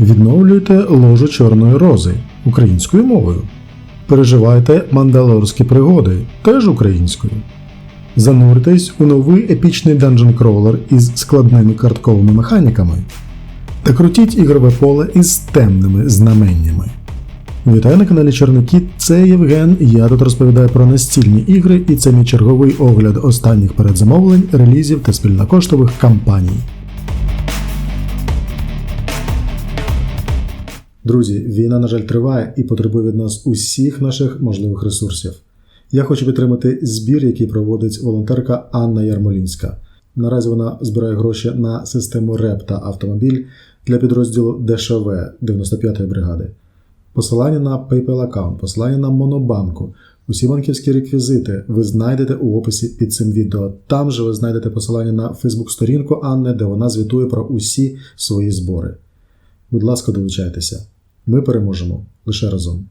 Відновлюйте ложу чорної рози українською мовою. Переживайте мандалорські пригоди теж українською. Зануртесь у новий епічний Dungeon Crawler із складними картковими механіками та крутіть ігрове поле із темними знаменнями. Вітаю на каналі Чорний це Євген. Я тут розповідаю про настільні ігри, і це мій черговий огляд останніх передзамовлень, релізів та спільнокоштових кампаній. Друзі, війна, на жаль, триває і потребує від нас усіх наших можливих ресурсів. Я хочу підтримати збір, який проводить волонтерка Анна Ярмолінська. Наразі вона збирає гроші на систему РЕП та автомобіль для підрозділу ДШВ 95-ї бригади. Посилання на PayPal аккаунт, посилання на Монобанку. Усі банківські реквізити ви знайдете у описі під цим відео. Там же ви знайдете посилання на Фейсбук-сторінку Анни, де вона звітує про усі свої збори. Будь ласка, долучайтеся. Ми переможемо лише разом.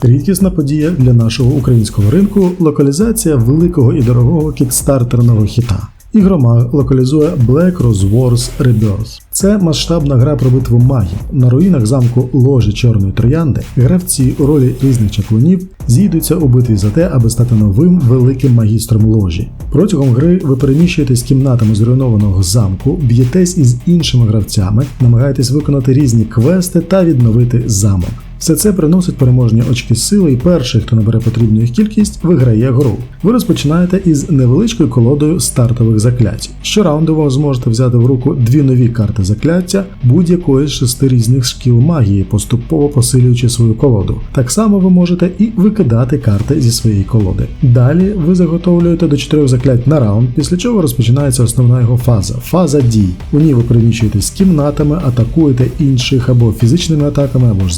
Рідкісна подія для нашого українського ринку локалізація великого і дорогого кікстартерного хіта. Ігромаг локалізує Black Rose Wars Rebirth. Це масштабна гра про битву магів. На руїнах замку ложі Чорної Троянди гравці у ролі різних чаклунів зійдуться у битві за те, аби стати новим великим магістром ложі. Протягом гри ви переміщуєтесь кімнатами зруйнованого замку, б'єтесь із іншими гравцями, намагаєтесь виконати різні квести та відновити замок. Все це приносить переможні очки сили, і перший, хто набере потрібну їх кількість, виграє гру. Ви розпочинаєте із невеличкою колодою стартових заклять. Щораунду ви зможете взяти в руку дві нові карти закляття будь-якої з шести різних шкіл магії, поступово посилюючи свою колоду. Так само ви можете і викидати карти зі своєї колоди. Далі ви заготовлюєте до чотирьох заклять на раунд, після чого розпочинається основна його фаза фаза дій. У ній ви переміщуєтесь кімнатами, атакуєте інших або фізичними атаками, або ж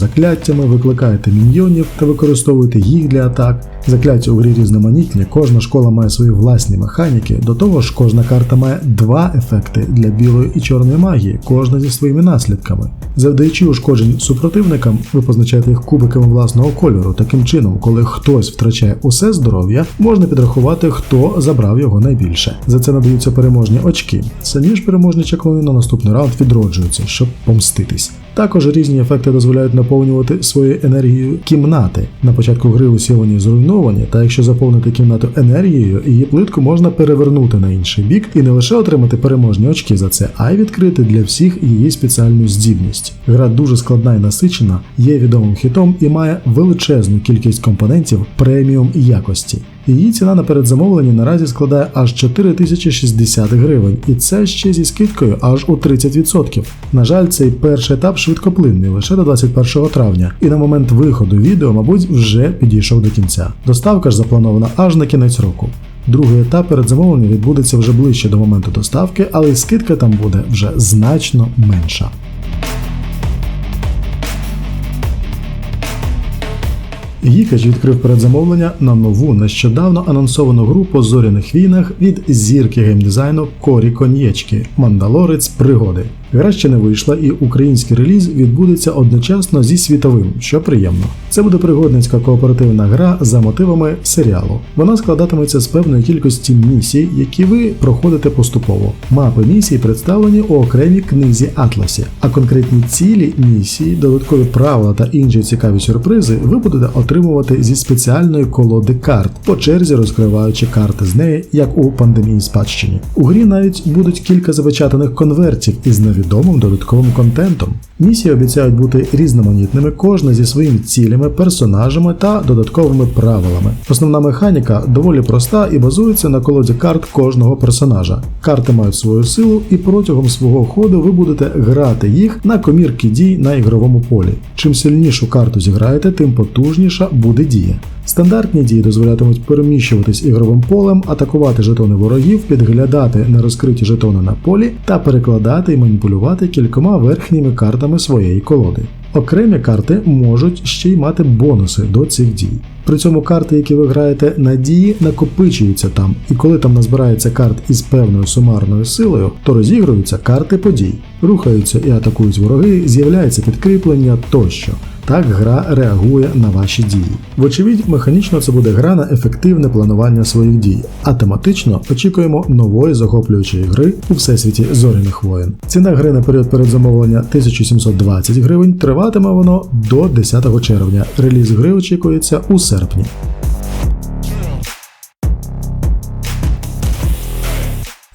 закляттями, викликаєте міньйонів та використовуєте їх для атак. Закляття у грі різноманітні, кожна школа має свої власні механіки. До того ж, кожна карта має два ефекти для білої і чорної магії, кожна зі своїми наслідками. Завдаючи ушкоджень супротивникам, ви позначаєте їх кубиками власного кольору. Таким чином, коли хтось втрачає усе здоров'я, можна підрахувати, хто забрав його найбільше. За це надаються переможні очки. Самі ж переможні чаклуни на наступний раунд відроджуються, щоб помститись. Також різні ефекти дозволяють наповнювати своєю енергією кімнати. На початку гри усі вони зруйновані, та якщо заповнити кімнату енергією, її плитку можна перевернути на інший бік і не лише отримати переможні очки за це, а й відкрити для всіх її спеціальну здібність. Гра дуже складна і насичена, є відомим хітом і має величезну кількість компонентів преміум якості. Її ціна на передзамовленні наразі складає аж 4060 гривень, і це ще зі скидкою аж у 30%. На жаль, цей перший етап швидкоплинний лише до 21 травня, і на момент виходу відео, мабуть, вже підійшов до кінця. Доставка ж запланована аж на кінець року. Другий етап передзамовлення відбудеться вже ближче до моменту доставки, але й скидка там буде вже значно менша. Гікач відкрив передзамовлення на нову нещодавно анонсовану гру по зоряних війнах від зірки геймдизайну Корі Кон'єчки Мандалорець пригоди. Гра ще не вийшла, і український реліз відбудеться одночасно зі світовим, що приємно. Це буде пригодницька кооперативна гра за мотивами серіалу. Вона складатиметься з певної кількості місій, які ви проходите поступово. Мапи місій представлені у окремій книзі Атласі, а конкретні цілі місії, додаткові правила та інші цікаві сюрпризи ви будете отримувати зі спеціальної колоди карт, по черзі розкриваючи карти з неї, як у пандемії спадщині. У грі навіть будуть кілька запечатаних конвертів із невідомим додатковим контентом. Місії обіцяють бути різноманітними, кожна зі своїми цілями, персонажами та додатковими правилами. Основна механіка доволі проста і базується на колоді карт кожного персонажа. Карти мають свою силу, і протягом свого ходу ви будете грати їх на комірки дій на ігровому полі. Чим сильнішу карту зіграєте, тим потужніша буде дія. Стандартні дії дозволятимуть переміщуватись ігровим полем, атакувати жетони ворогів, підглядати нерозкриті жетони на полі та перекладати і маніпулювати кількома верхніми картами своєї колоди. Окремі карти можуть ще й мати бонуси до цих дій. При цьому карти, які ви граєте на дії, накопичуються там, і коли там назбирається карт із певною сумарною силою, то розігруються карти подій, рухаються і атакують вороги, з'являється підкріплення тощо. Так гра реагує на ваші дії. Вочевидь, механічно це буде гра на ефективне планування своїх дій, а тематично очікуємо нової захоплюючої гри у всесвіті зоряних воєн. Ціна гри на період передзамовлення 1720 гривень. Триватиме воно до 10 червня. Реліз гри очікується у серпні.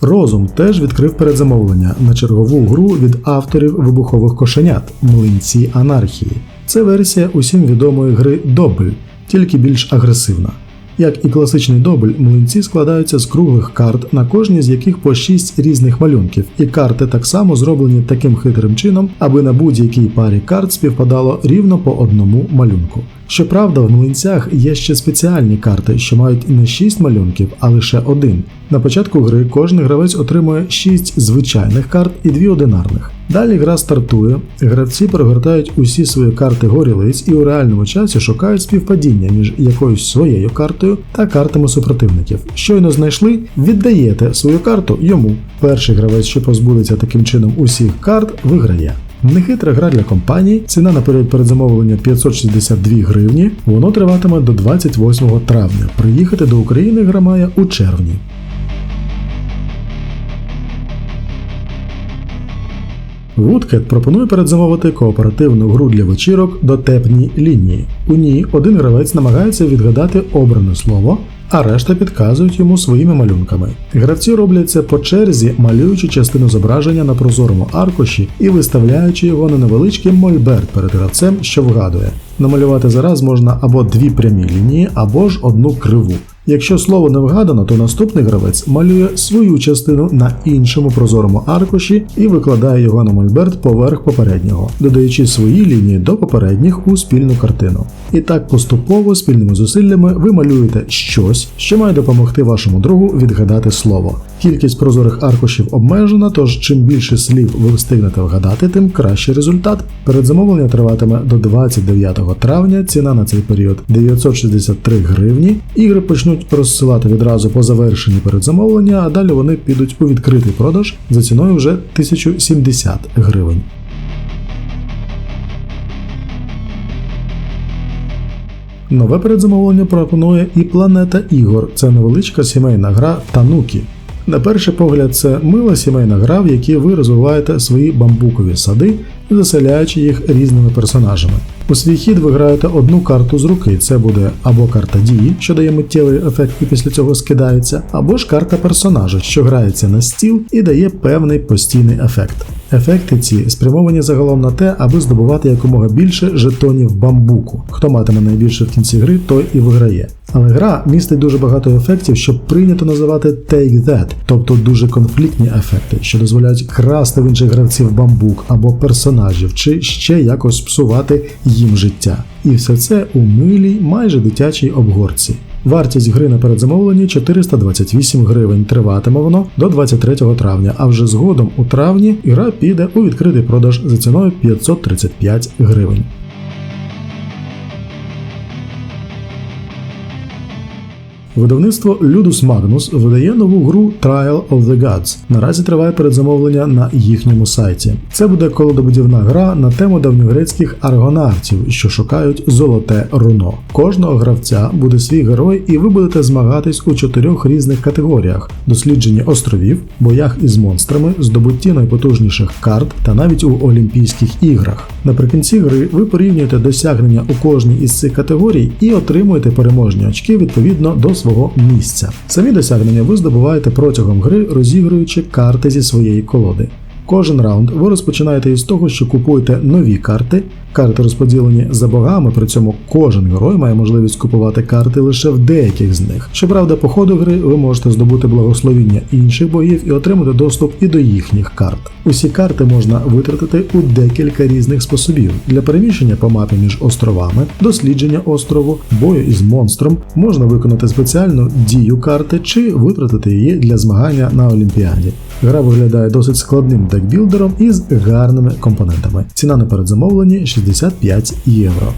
Розум теж відкрив передзамовлення на чергову гру від авторів вибухових кошенят Млинці анархії. Це версія усім відомої гри Добль, тільки більш агресивна. Як і класичний добль, млинці складаються з круглих карт, на кожній з яких по 6 різних малюнків, і карти так само зроблені таким хитрим чином, аби на будь-якій парі карт співпадало рівно по одному малюнку. Щоправда, в млинцях є ще спеціальні карти, що мають не 6 малюнків, а лише один. На початку гри кожен гравець отримує 6 звичайних карт і 2 одинарних. Далі гра стартує, гравці перегортають усі свої карти горілиць і у реальному часі шукають співпадіння між якоюсь своєю картою та картами супротивників. Щойно знайшли, віддаєте свою карту йому. Перший гравець, що позбудеться таким чином усіх карт, виграє. Нехитра гра для компаній, ціна на період передзамовлення 562 гривні, воно триватиме до 28 травня. Приїхати до України гра має у червні. Woodcat пропонує передзамовити кооперативну гру для вечірок дотепні лінії. У ній один гравець намагається відгадати обране слово, а решта підказують йому своїми малюнками. Гравці роблять це по черзі, малюючи частину зображення на прозорому аркуші і виставляючи його на невеличкий мольберт перед гравцем, що вгадує. Намалювати зараз можна або дві прямі лінії, або ж одну криву. Якщо слово не вгадано, то наступний гравець малює свою частину на іншому прозорому аркуші і викладає його на мольберт поверх попереднього, додаючи свої лінії до попередніх у спільну картину. І так поступово спільними зусиллями ви малюєте щось, що має допомогти вашому другу відгадати слово. Кількість прозорих аркушів обмежена, тож чим більше слів ви встигнете вгадати, тим кращий результат. Передзамовлення триватиме до 29 травня. Ціна на цей період 963 гривні. Ігри почнуть розсилати відразу по завершенні передзамовлення, а далі вони підуть у відкритий продаж за ціною вже 1070 гривень. Нове передзамовлення пропонує і Планета ігор. Це невеличка сімейна гра Танукі. На перший погляд, це мила сімейна гра, в якій ви розвиваєте свої бамбукові сади, заселяючи їх різними персонажами. У свій хід ви граєте одну карту з руки. Це буде або карта дії, що дає миттєвий ефект і після цього скидається, або ж карта персонажа, що грається на стіл і дає певний постійний ефект. Ефекти ці спрямовані загалом на те, аби здобувати якомога більше жетонів бамбуку. Хто матиме найбільше в кінці гри, той і виграє. Але гра містить дуже багато ефектів, що прийнято називати Take That, тобто дуже конфліктні ефекти, що дозволяють красти в інших гравців бамбук або персонажів, чи ще якось псувати їм життя. І все це у милій, майже дитячій обгорці. Вартість гри на передзамовленні 428 гривень. Триватиме воно до 23 травня, а вже згодом у травні гра піде у відкритий продаж за ціною 535 гривень. Видавництво Ludus Magnus видає нову гру Trial of the Gods. Наразі триває передзамовлення на їхньому сайті. Це буде колодобудівна гра на тему давньогрецьких аргонавтів, що шукають золоте руно. Кожного гравця буде свій герой, і ви будете змагатись у чотирьох різних категоріях: дослідженні островів, боях із монстрами, здобутті найпотужніших карт та навіть у Олімпійських іграх. Наприкінці гри ви порівнюєте досягнення у кожній із цих категорій і отримуєте переможні очки відповідно до свого місця. Самі досягнення ви здобуваєте протягом гри, розігруючи карти зі своєї колоди. Кожен раунд ви розпочинаєте із того, що купуєте нові карти. Карти розподілені за богами, при цьому кожен герой має можливість купувати карти лише в деяких з них. Щоправда, по ходу гри ви можете здобути благословіння інших богів і отримати доступ і до їхніх карт. Усі карти можна витратити у декілька різних способів для переміщення по мапі між островами, дослідження острову, бою із монстром, можна виконати спеціальну дію карти чи витратити її для змагання на Олімпіаді. Гра виглядає досить складним декбілдером із гарними компонентами. Ціна на передзамовленні 65 євро.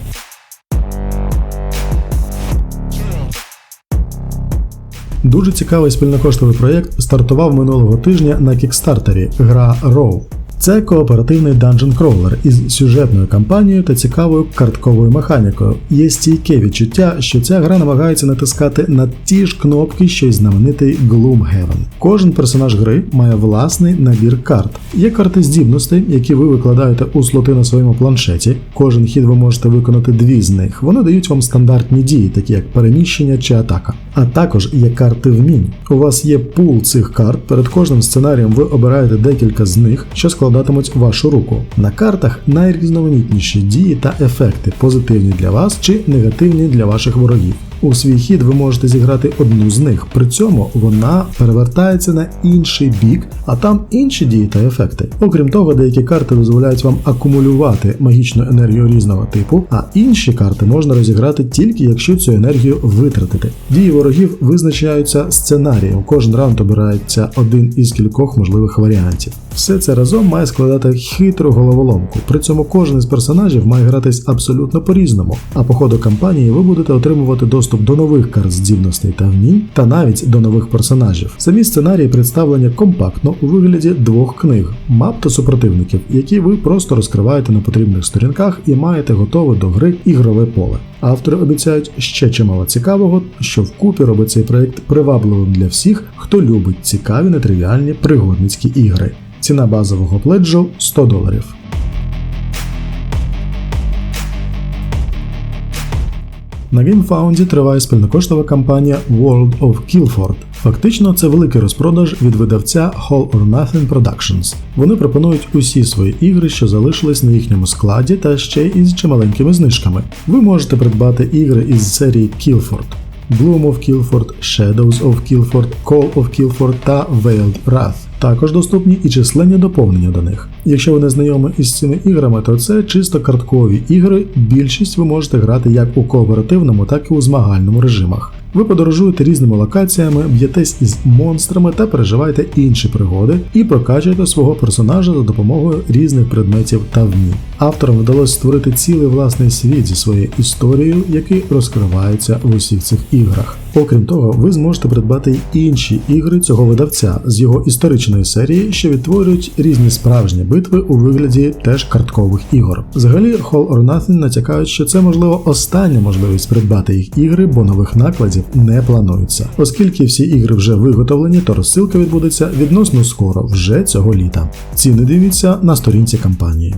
Дуже цікавий спільнокоштовий проєкт стартував минулого тижня на кікстартері гра Row. Це кооперативний Dungeon Crawler із сюжетною кампанією та цікавою картковою механікою. Є стійке відчуття, що ця гра намагається натискати на ті ж кнопки, що й знаменитий Gloomhaven. Кожен персонаж гри має власний набір карт. Є карти здібностей, які ви викладаєте у слоти на своєму планшеті. Кожен хід ви можете виконати дві з них. Вони дають вам стандартні дії, такі як переміщення чи атака. А також є карти вмінь. У вас є пул цих карт. Перед кожним сценарієм ви обираєте декілька з них, що складатимуть вашу руку. На картах найрізноманітніші дії та ефекти, позитивні для вас чи негативні для ваших ворогів. У свій хід ви можете зіграти одну з них, при цьому вона перевертається на інший бік, а там інші дії та ефекти. Окрім того, деякі карти дозволяють вам акумулювати магічну енергію різного типу, а інші карти можна розіграти тільки якщо цю енергію витратити. Дії ворогів визначаються сценарієм. Кожен раунд обирається один із кількох можливих варіантів. Все це разом має складати хитру головоломку. При цьому кожен із персонажів має гратись абсолютно по-різному. А по ходу кампанії ви будете отримувати доступ до нових карт здібностей та вмінь, та навіть до нових персонажів. Самі сценарії представлені компактно у вигляді двох книг, мап та супротивників, які ви просто розкриваєте на потрібних сторінках і маєте готове до гри ігрове поле. Автори обіцяють ще чимало цікавого, що вкупі робить цей проект привабливим для всіх, хто любить цікаві нетривіальні пригодницькі ігри. Ціна базового пледжу 100 доларів. На GameFound триває спільнокоштова кампанія World of Killford. Фактично, це великий розпродаж від видавця All or Nothing Productions. Вони пропонують усі свої ігри, що залишились на їхньому складі, та ще із чималенькими знижками. Ви можете придбати ігри із серії Killford. Bloom of Killford, Shadows of Killford, Call of Killford та Veiled Wrath. Також доступні і численні доповнення до них. Якщо ви не знайомі із цими іграми, то це чисто карткові ігри. Більшість ви можете грати як у кооперативному, так і у змагальному режимах. Ви подорожуєте різними локаціями, б'єтесь із монстрами та переживаєте інші пригоди і прокачуєте свого персонажа за допомогою різних предметів та вмінь. Авторам вдалося створити цілий власний світ зі своєю історією, який розкривається в усіх цих іграх. Окрім того, ви зможете придбати інші ігри цього видавця з його історичної серії, що відтворюють різні справжні битви у вигляді теж карткових ігор. Взагалі, Hall or Nothing натякають, що це можливо остання можливість придбати їх ігри, бо нових накладів не планується. Оскільки всі ігри вже виготовлені, то розсилка відбудеться відносно скоро, вже цього літа. Ціни дивіться на сторінці кампанії.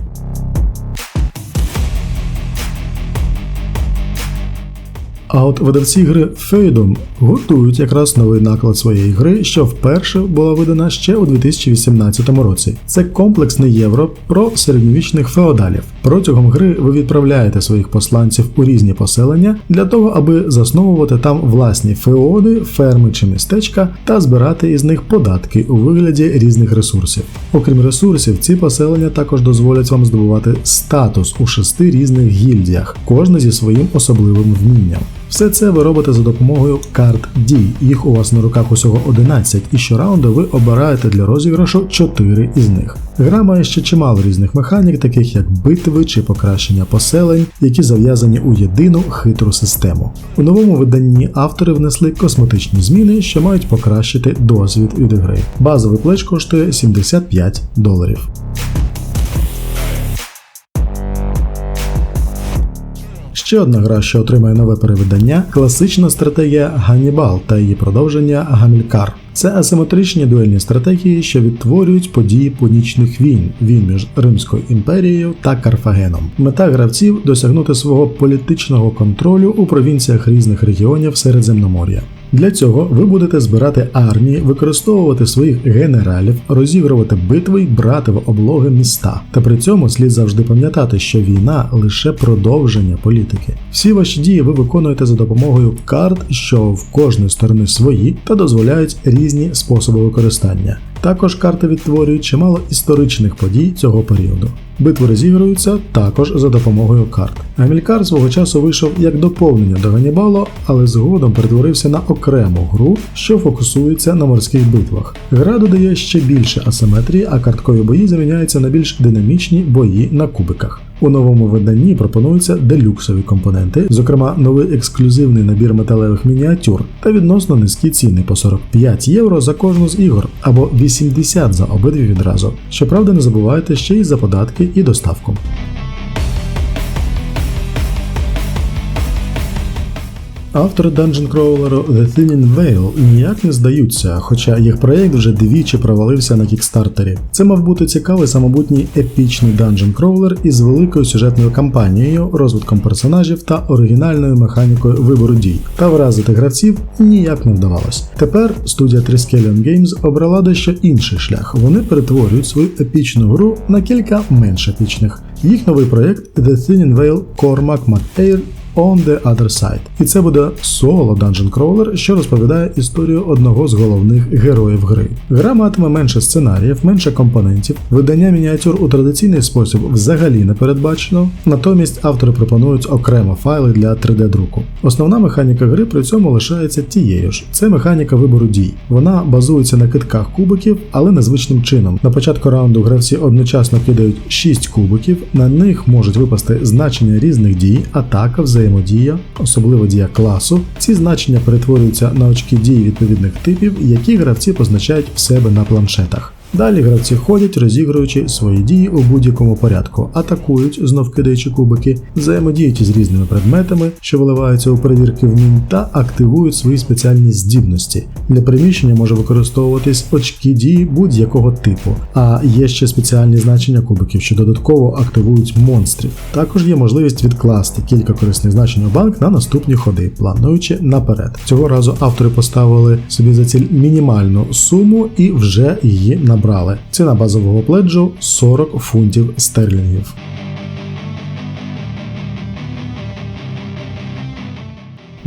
А от видавці гри Фейдом готують якраз новий наклад своєї гри, що вперше була видана ще у 2018 році. Це комплексний євро про середньовічних феодалів. Протягом гри ви відправляєте своїх посланців у різні поселення для того, аби засновувати там власні феоди, ферми чи містечка та збирати із них податки у вигляді різних ресурсів. Окрім ресурсів, ці поселення також дозволять вам здобувати статус у шести різних гільдіях, кожна зі своїм особливим вмінням. Все це ви робите за допомогою карт дій. Їх у вас на руках усього 11, і щораунду ви обираєте для розіграшу 4 із них. Гра має ще чимало різних механік, таких як битви чи покращення поселень, які зав'язані у єдину хитру систему. У новому виданні автори внесли косметичні зміни, що мають покращити досвід від гри. Базовий плеч коштує 75 доларів. Ще одна гра, що отримає нове перевидання класична стратегія Ганнібал та її продовження Гамількар. Це асиметричні дуельні стратегії, що відтворюють події понічних війн, війн між Римською імперією та Карфагеном. Мета гравців досягнути свого політичного контролю у провінціях різних регіонів Середземномор'я. Для цього ви будете збирати армії, використовувати своїх генералів, розігрувати битви й брати в облоги міста. Та при цьому слід завжди пам'ятати, що війна лише продовження політики. Всі ваші дії ви виконуєте за допомогою карт, що в кожної сторони свої, та дозволяють різні способи використання. Також карти відтворюють чимало історичних подій цього періоду. Битви розігруються також за допомогою карт. Гамількар свого часу вийшов як доповнення до Ганнібалу, але згодом перетворився на окрему гру, що фокусується на морських битвах. Гра додає ще більше асиметрії, а карткові бої заміняються на більш динамічні бої на кубиках. У новому виданні пропонуються делюксові компоненти, зокрема новий ексклюзивний набір металевих мініатюр та відносно низькі ціни по 45 євро за кожну з ігор або 80 за обидві відразу. Щоправда, не забувайте ще й за податки і доставку. Автори Dungeon Crawler The Thinning Veil ніяк не здаються, хоча їх проєкт вже двічі провалився на кікстартері. Це мав бути цікавий самобутній епічний Dungeon Crawler із великою сюжетною кампанією, розвитком персонажів та оригінальною механікою вибору дій. Та вразити гравців ніяк не вдавалось. Тепер студія Triskelion Games обрала дещо інший шлях. Вони перетворюють свою епічну гру на кілька менш епічних. Їх новий проєкт The Thinning Veil Cormac McAir On the Other Side. І це буде соло Dungeon Crawler, що розповідає історію одного з головних героїв гри. Гра матиме менше сценаріїв, менше компонентів, видання мініатюр у традиційний спосіб взагалі не передбачено. Натомість автори пропонують окремо файли для 3D-друку. Основна механіка гри при цьому лишається тією ж. Це механіка вибору дій. Вона базується на китках кубиків, але незвичним чином. На початку раунду гравці одночасно кидають 6 кубиків, на них можуть випасти значення різних дій, атака, взаємодія взаємодія, особливо дія класу. Ці значення перетворюються на очки дії відповідних типів, які гравці позначають в себе на планшетах. Далі гравці ходять, розігруючи свої дії у будь-якому порядку, атакують, знов кидаючи кубики, взаємодіють із різними предметами, що виливаються у перевірки вмінь, та активують свої спеціальні здібності. Для приміщення може використовуватись очки дії будь-якого типу, а є ще спеціальні значення кубиків, що додатково активують монстрів. Також є можливість відкласти кілька корисних значень у банк на наступні ходи, плануючи наперед. Цього разу автори поставили собі за ціль мінімальну суму і вже її на набрали. Ціна базового пледжу 40 фунтів стерлінгів.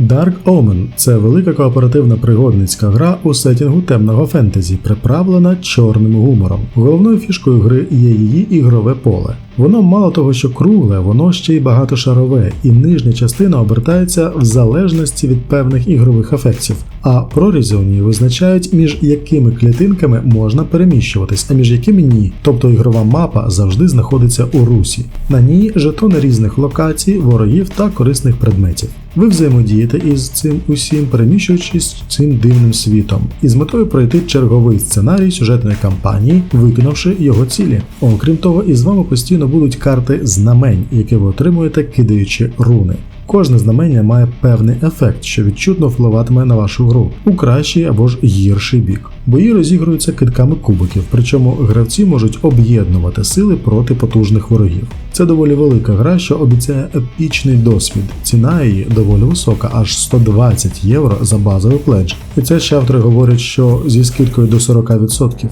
Dark Omen це велика кооперативна пригодницька гра у сетінгу темного фентезі, приправлена чорним гумором. Головною фішкою гри є її ігрове поле. Воно мало того, що кругле, воно ще й багатошарове, і нижня частина обертається в залежності від певних ігрових ефектів, а прорізи у ній визначають, між якими клітинками можна переміщуватись, а між якими ні. Тобто ігрова мапа завжди знаходиться у русі. На ній жетони різних локацій, ворогів та корисних предметів. Ви взаємодієте із цим усім, переміщуючись цим дивним світом, і з метою пройти черговий сценарій сюжетної кампанії, виконавши його цілі. Окрім того, із вами постійно будуть карти знамень, які ви отримуєте, кидаючи руни. Кожне знамення має певний ефект, що відчутно впливатиме на вашу гру у кращий або ж гірший бік. Бої розігруються китками кубиків, причому гравці можуть об'єднувати сили проти потужних ворогів. Це доволі велика гра, що обіцяє епічний досвід. Ціна її доволі висока, аж 120 євро за базовий пледж. І це ще автори говорять, що зі скидкою до 40%.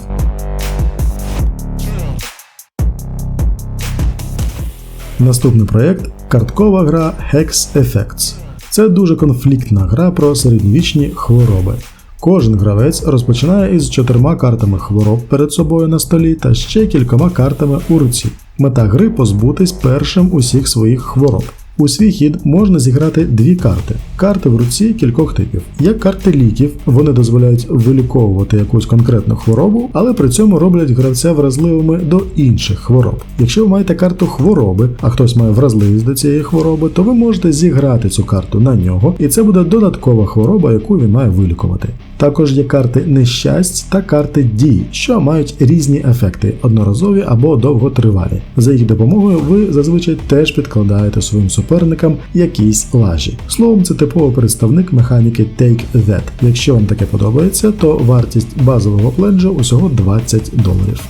Наступний проєкт карткова гра Hex Effects. Це дуже конфліктна гра про середньовічні хвороби. Кожен гравець розпочинає із чотирма картами хвороб перед собою на столі та ще кількома картами у руці. Мета гри позбутись першим усіх своїх хвороб. У свій хід можна зіграти дві карти. Карти в руці кількох типів. Як карти ліків, вони дозволяють виліковувати якусь конкретну хворобу, але при цьому роблять гравця вразливими до інших хвороб. Якщо ви маєте карту хвороби, а хтось має вразливість до цієї хвороби, то ви можете зіграти цю карту на нього, і це буде додаткова хвороба, яку він має вилікувати. Також є карти нещасть та карти дій, що мають різні ефекти, одноразові або довготривалі. За їх допомогою ви зазвичай теж підкладаєте своїм суперникам якісь лажі. Словом, це типовий представник механіки Take That. Якщо вам таке подобається, то вартість базового пледжа усього 20 доларів.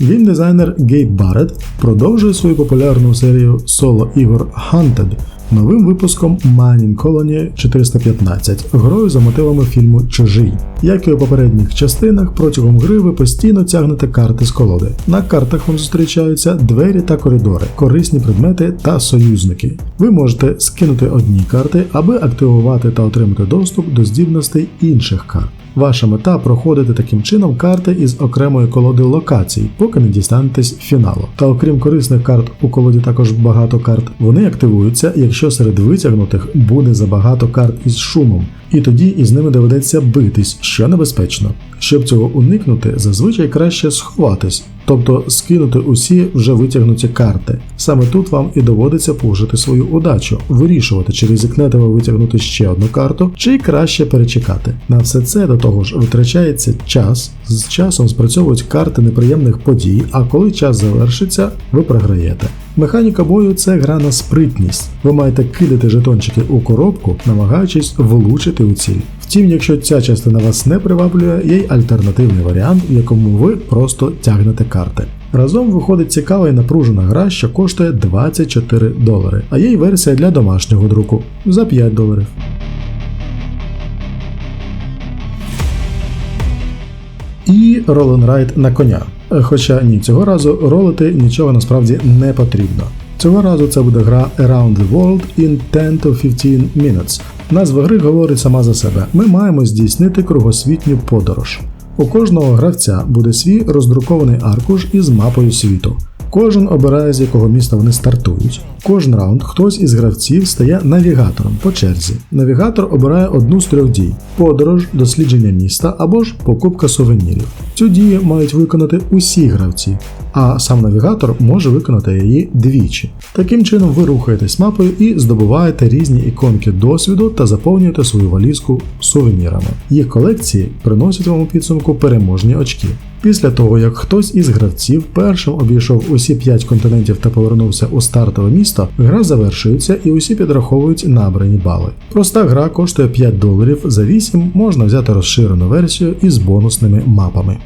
Він дизайнер Гейб Барретт продовжує свою популярну серію соло ігор Hunted, новим випуском Mining Colony 415, грою за мотивами фільму Чужий. Як і у попередніх частинах, протягом гри ви постійно тягнете карти з колоди. На картах вам зустрічаються двері та коридори, корисні предмети та союзники. Ви можете скинути одні карти, аби активувати та отримати доступ до здібностей інших карт. Ваша мета проходити таким чином карти із окремої колоди локацій, поки не дістанетесь фіналу. Та окрім корисних карт, у колоді також багато карт. Вони активуються, якщо серед витягнутих буде забагато карт із шумом, і тоді із ними доведеться битись, що небезпечно. Щоб цього уникнути, зазвичай краще сховатись, тобто скинути усі вже витягнуті карти. Саме тут вам і доводиться пожити свою удачу, вирішувати, чи ризикнете ви витягнути ще одну карту, чи краще перечекати. На все це до того ж витрачається час, з часом спрацьовують карти неприємних подій, а коли час завершиться, ви програєте. Механіка бою це гра на спритність. Ви маєте кидати жетончики у коробку, намагаючись влучити у ціль. Втім, якщо ця частина вас не приваблює, є й альтернативний варіант, в якому ви просто тягнете карти. Разом виходить цікава і напружена гра, що коштує 24 долари, а є й версія для домашнього друку за 5 доларів. І ролен-райд на коня. Хоча ні, цього разу ролити нічого насправді не потрібно. Цього разу це буде гра Around the World in 10 to 15 minutes. Назва гри говорить сама за себе. Ми маємо здійснити кругосвітню подорож. У кожного гравця буде свій роздрукований аркуш із мапою світу. Кожен обирає, з якого міста вони стартують. Кожен раунд хтось із гравців стає навігатором по черзі. Навігатор обирає одну з трьох дій: подорож, дослідження міста або ж покупка сувенірів. Цю дію мають виконати усі гравці, а сам навігатор може виконати її двічі. Таким чином ви рухаєтесь мапою і здобуваєте різні іконки досвіду та заповнюєте свою валізку сувенірами. Їх колекції приносять вам у підсумку переможні очки. Після того, як хтось із гравців першим обійшов усі 5 континентів та повернувся у стартове місто, гра завершується і усі підраховують набрані бали. Проста гра коштує 5 доларів, за 8 можна взяти розширену версію із бонусними мапами.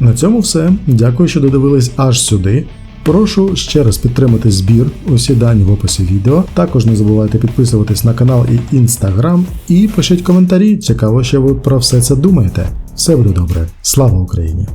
На цьому все. Дякую, що додивились аж сюди. Прошу ще раз підтримати збір, усі дані в описі відео. Також не забувайте підписуватись на канал і інстаграм. І пишіть коментарі. Цікаво, що ви про все це думаєте. Все буде добре. Слава Україні!